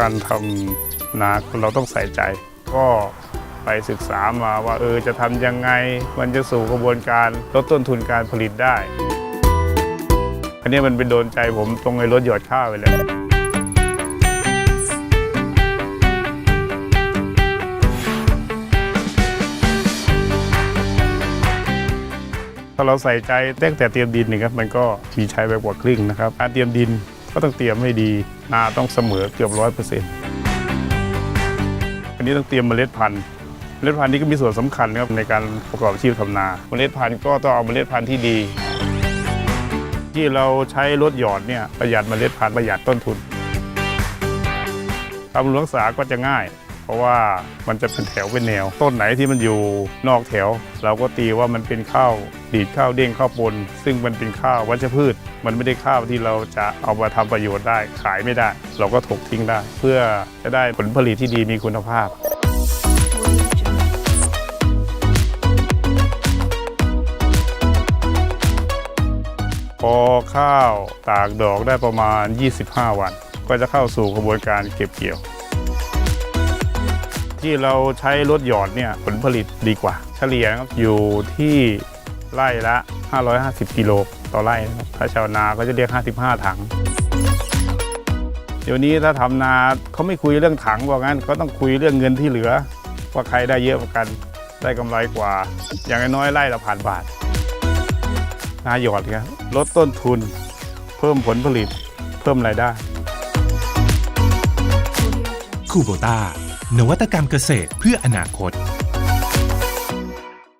การทำนาเราต้องใส่ใจ ก็ไปศึกษามาว่าเออจะทำยังไง มันจะสู่กระบวนการลดต้นทุนการผลิตได้อันนี้มันเป็นโดนใจผมตรงไอ้รถหยอดข้าวไปเลยถ้าเราใส่ใจตั้งแต่เตรียมดินนี่ครับมันก็มีใช้ไปกว่าครึ่งนะครับการเตรียมดิน ก็ต้องเตรียมให้ดีนาต้องเสมอเกือบร้อยเปอร์เซ็นต์อันนี้ต้องเตรียมเมล็ดพันธุ์เมล็ดพันธุ์นี้ก็มีส่วนสำคัญครับในการประกอบอาชีพทำนาเมล็ดพันธุ์ก็ต้องเอาเมล็ดพันธุ์ที่ดี ที่เราใช้รถหยอดเนี่ยประหยัดเมล็ดพันธุ์ประหยัดต้นทุนทำรักษาก็จะง่าย ราะว่ามันจะเป็นแถวเป็นแนว ต้นไหนที่มันอยู่นอกแถว เราก็ตีว่ามันเป็นข้าวดีดข้าวเด้งข้าวปน ซึ่งมันเป็นข้าววัชพืช มันไม่ได้ข้าวที่เราจะเอามาทำประโยชน์ได้ ขายไม่ได้ เราก็ถกทิ้งได้ เพื่อจะได้ผลผลิตที่ดีมีคุณภาพพอข้าวตากดอกได้ประมาณ 25 วัน ก็จะเข้าสู่กระบวนการเก็บเกี่ยว ที่เราใช้รถหยอดเนี่ยผลผลิตดีกว่า เฉลี่ยอยู่ที่ไร่ละ 550 กิโลต่อไร่นะครับถ้าชาวนาก็จะเรียก 55 ถัง เดี๋ยวนี้ถ้าทำนาเขาไม่คุยเรื่องถังว่างั้นเขาต้องคุยเรื่องเงินที่เหลือ ว่าใครได้เยอะกว่ากันได้กำไรกว่า อย่างน้อยไร่ละผ่านบาท นาหยอดครับลดต้นทุน เพิ่มผลผลิต เพิ่มรายได้คูโบต้า นวัตกรรมเกษตรเพื่ออนาคต